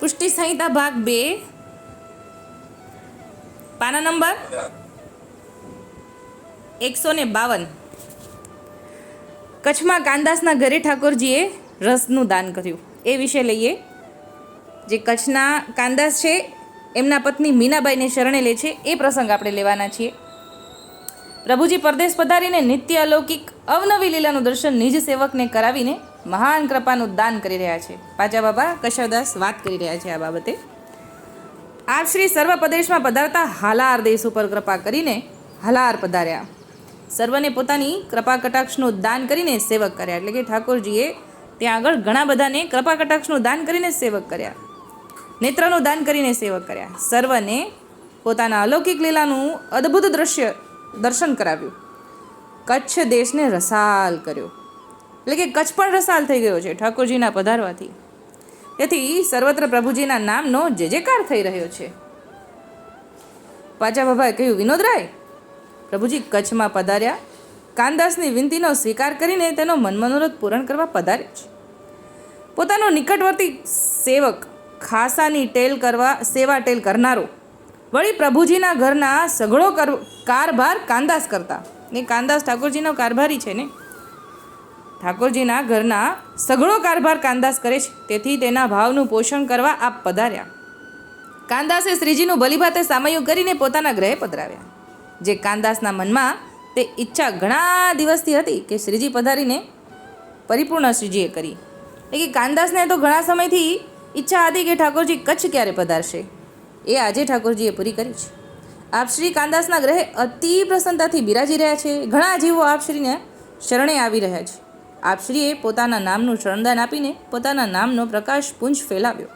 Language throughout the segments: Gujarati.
પુષ્ટિ સંહિતા ભાગ બે. પાના નંબર? એકસો ને બાવન. કચ્છમાં કાંદાસના ઘરે ઠાકોરજીએ રસનું દાન કર્યું. એ વિશે લઈએ. જે કચ્છના કાંદાસ છે, એમના પત્ની મીનાબાઈને શરણે લે છે, એ પ્રસંગ આપણે લેવાના છીએ. પ્રભુજી પરદેશ પધારીને નિત્ય અલૌકિક અવનવી લીલાનું દર્શન નિજ સેવકને કરાવીને મહાન કૃપાનું દાન કરી રહ્યા છે. પાજા બાબા, કશાદાસ વાત કરી રહ્યા છે આ બાબતે. આપ શ્રી સર્વ પ્રદેશમાં પધારતા હાલાર દેશ ઉપર કૃપા કરીને હાલાર પધાર્યા. સર્વને પોતાની કૃપા કટાક્ષનું દાન કરીને સેવક કર્યા. એટલે કે ઠાકોરજીએ ત્યાં આગળ ઘણા બધાને કૃપા કટાક્ષનું દાન કરીને સેવક કર્યા. નેત્રનું દાન કરીને સેવક કર્યા. સર્વને પોતાના અલૌકિક લીલાનું અદ્ભુત દ્રશ્ય દર્શન કરાવ્યું. કચ્છ દેશને રસાલ કર્યો. એટલે કે કચ્છ પણ રસાલ થઈ ગયો છે ઠાકોરજીના પધારવાથી. તેથી સર્વત્ર પ્રભુજીના નામનો જે જેકાર થઈ રહ્યો છે. પાચા બાબાએ કહ્યું, વિનોદરાય, પ્રભુજી કચ્છમાં પધાર્યા. કાનદાસની વિનંતીનો સ્વીકાર કરીને તેનો મનમનોરથ પૂરણ કરવા પધાર્યા છે. પોતાનો નિકટવર્તી સેવક, ખાસાની ટેલ કરવા, સેવા ટેલ કરનારો, વળી પ્રભુજીના ઘરના સઘળો કર, કારભાર કાંદાસ કરતા. ને કાંદાસ ઠાકોરજીનો કારભારી છે ને? ઠાકોરજીના ઘરના સઘળો કારભાર કાંદાસ કરે છે. તેથી તેના ભાવનું પોષણ કરવા આપ પધાર્યા. કાંદાસે શ્રીજીનું બલિભાતે સામયું કરીને પોતાના ગ્રહે પધરાવ્યા. જે કાંદાસના મનમાં તે ઈચ્છા ઘણા દિવસથી હતી કે શ્રીજી પધારીને પરિપૂર્ણ શ્રીજીએ કરી. એટલે કે કાંદાસને તો ઘણા સમયથી ઈચ્છા હતી કે ઠાકોરજી કચ્છ ક્યારે પધારશે. એ આજે ઠાકોરજીએ પૂરી કરી છે. આપ શ્રી કાંદાસના ગ્રહે અતિ પ્રસન્નતાથી બિરાજી રહ્યા છે. ઘણા જીવો આપ શ્રીને શરણે આવી રહ્યા છે. આપ શ્રીએ પોતાના નામનું શરણદાન આપીને પોતાના નામનો પ્રકાશ પુંજ ફેલાવ્યો.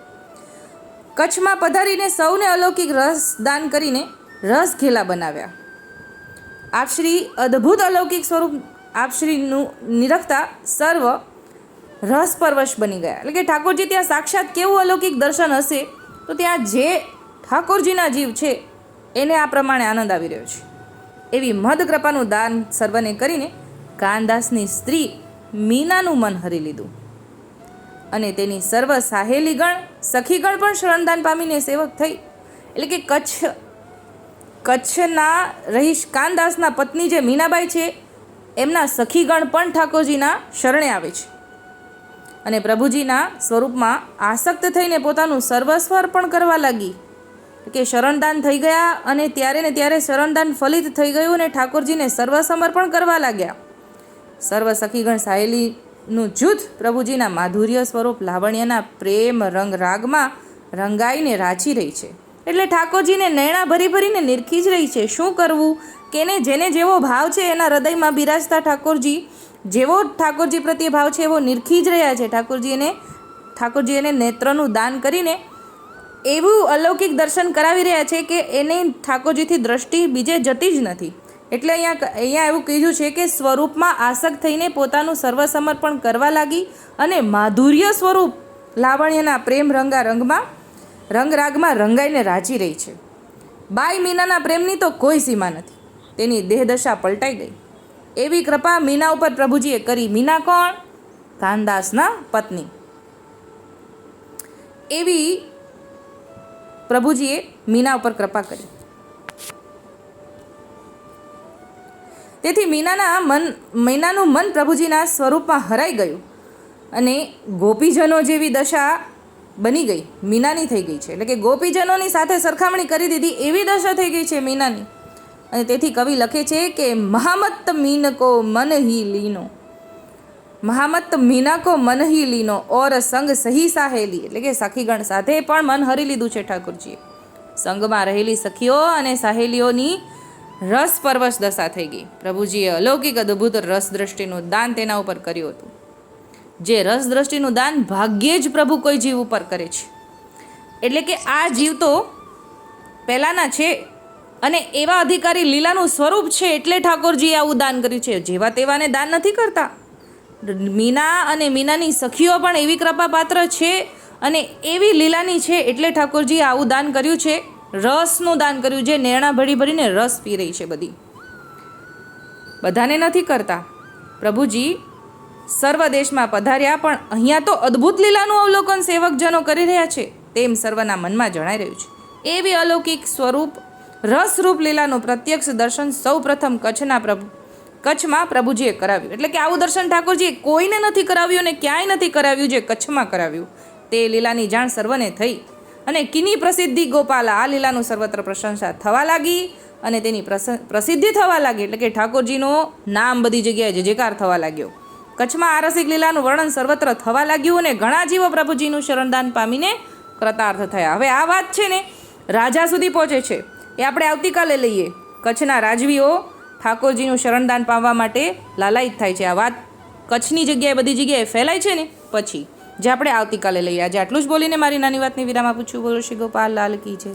કચ્છમાં પધારીને સૌને અલૌકિક રસ દાન કરીને રસ ઘેલા બનાવ્યા. આપશ્રી અદ્ભુત અલૌકિક સ્વરૂપ, આપશ્રીનું નિરખતા સર્વ રસ પરવશ બની ગયા. એટલે કે ઠાકોરજી ત્યાં સાક્ષાત કેવું અલૌકિક દર્શન હશે, તો ત્યાં જે ઠાકોરજીના જીવ છે, એને આ પ્રમાણે આનંદ આવી રહ્યો છે. એવી મધ કૃપાનું દાન સર્વને કરીને કાનદાસની સ્ત્રી મીનાનું મન હરી લીધું. અને તેની સર્વ સાહેલીગણ સખીગણ પણ શરણદાન પામીને સેવક થઈ. એટલે કે કચ્છ, કચ્છના રહીશ કાનદાસના પત્ની જે મીનાબાઈ છે, એમના સખીગણ પણ ઠાકોરજીના શરણે આવે છે. અને પ્રભુજીના સ્વરૂપમાં આસક્ત થઈને પોતાનું સર્વસ્વ અર્પણ કરવા લાગી. કે શરણદાન થઈ ગયા અને ત્યારે ને ત્યારે શરણદાન ફલિત થઈ ગયું અને ઠાકોરજીને સર્વસમર્પણ કરવા લાગ્યા. સર્વ સખીગણ સાહેલીનું જૂથ પ્રભુજીના માધુર્ય સ્વરૂપ લાવણ્યના પ્રેમ રંગ રાગમાં રંગાઈને રાચી રહી છે. એટલે ઠાકોરજીને નૈણા ભરી ભરીને નિરખી જ રહી છે. શું કરવું? કેને જેને જેવો ભાવ છે એના હૃદયમાં બિરાજતા ઠાકોરજી, જેવો ઠાકોરજી પ્રત્યે ભાવ છે એવો નિરખી જ રહ્યા છે. ઠાકોરજી એને ઠાકોરજી એને નેત્રનું દાન કરીને એવું અલૌકિક દર્શન કરાવી રહ્યા છે કે એને ઠાકોરજીથી દ્રષ્ટિ બીજે જતી જ નથી. એટલે અહીંયા અહીંયા એવું કીધું છે કે સ્વરૂપમાં આસક્ત થઈને પોતાનું સર્વસમર્પણ કરવા લાગી અને માધુર્ય સ્વરૂપ લાવણ્યના પ્રેમ રંગા રંગમાં, રંગરાગમાં રંગાઈને રાજી રહી છે. બાઈ મીનાના પ્રેમની તો કોઈ સીમા નથી. તેની દેહદશા પલટાઈ ગઈ. એવી કૃપા મીના ઉપર પ્રભુજીએ કરી. મીના કોણ? કાનદાસના પત્ની. એવી પ્રભુજીએ મીના ઉપર કૃપા કરી. તેથી મીનાના મન, મીનાનું મન પ્રભુજીના સ્વરૂપમાં હરાઈ ગયું અને ગોપીજનો જેવી દશા બની ગઈ, મીનાની થઈ ગઈ છે. એટલે કે ગોપીજનોની સાથે સરખામણી કરી દીધી એવી દશા થઈ ગઈ છે મીનાની. અને તેથી કવિ લખે છે કે, મહામત્ત મીનકો મન હી લીનો. મહામત મીનાકો મન હી લીનો, ઓર સંગ સહી સાહેલી. એટલે કે સખીગણ સાથે પણ મન હરી લીધું છે ઠાકોરજીએ. સંગમાં રહેલી સખીઓ અને સાહેલીઓની રસ પરવશ દશા થઈ ગઈ. પ્રભુજીએ અલૌકિક અદ્ભુત રસ દ્રષ્ટિનું દાન તેના ઉપર કર્યું હતું. જે રસ દ્રષ્ટિનું દાન ભાગ્યે જ પ્રભુ કોઈ જીવ ઉપર કરે છે. એટલે કે આ જીવ તો પહેલાંના છે અને એવા અધિકારી લીલાનું સ્વરૂપ છે એટલે ઠાકોરજીએ આવું દાન કર્યું છે. જેવા તેવાને દાન નથી કરતા. મીના અને મીનાની સખીઓ પણ એવી કૃપાપાત્ર છે અને એવી લીલાની છે એટલે ઠાકોરજીએ આવું દાન કર્યું છે. રસનું દાન કર્યું જે નેણા ભરી ભરીને રસ પી રહી છે બધી. બધાને નથી કરતા. પ્રભુજી, સર્વ દેશમાં પધાર્યા પણ અહીંયા તો અદ્ભુત લીલાનું અવલોકન સેવકજનો કરી રહ્યા છે. તેમ સર્વના મનમાં જણાઈ રહ્યું છે. એવી અલૌકિક સ્વરૂપ, રસરૂપ લીલાનું પ્રત્યક્ષ દર્શન સૌ પ્રથમ કચ્છના પ્રભુ, કચ્છમાં પ્રભુજીએ કરાવ્યું. એટલે કે આવું દર્શન ઠાકોરજીએ કોઈને નથી કરાવ્યું અને ક્યાંય નથી કરાવ્યું જે કચ્છમાં કરાવ્યું. તે લીલાની જાણ સર્વને થઈ. અને કિની પ્રસિદ્ધિ ગોપાલ, આ લીલાનું સર્વત્ર પ્રશંસા થવા લાગી અને તેની પ્રસિદ્ધિ થવા લાગી એટલે કે ઠાકોરજીનો નામ બધી જગ્યાએ જયકાર થવા લાગ્યો. કચ્છમાં આ રસિક લીલાનું વર્ણન સર્વત્ર થવા લાગ્યું અને ઘણા જીવો પ્રભુજીનું શરણદાન પામીને કૃતાર્થ થયા. હવે આ વાત છે ને રાજા સુધી પહોંચે છે. એ આપણે આવતીકાલે લઈએ. કચ્છના રાજવીઓ ઠાકોરજીનું શરણદાન પામવા માટે લાલાયિત થાય છે. આ વાત કચ્છની જગ્યાએ બધી જગ્યાએ ફેલાય છે ને? પછી. જે આપણે આવતીકાલે લઈએ આજે આટલું જ બોલીને મારી નાની વાતની વિરામ આપું છું. બોલો શ્રી ગોપાલ, લાલ કી છે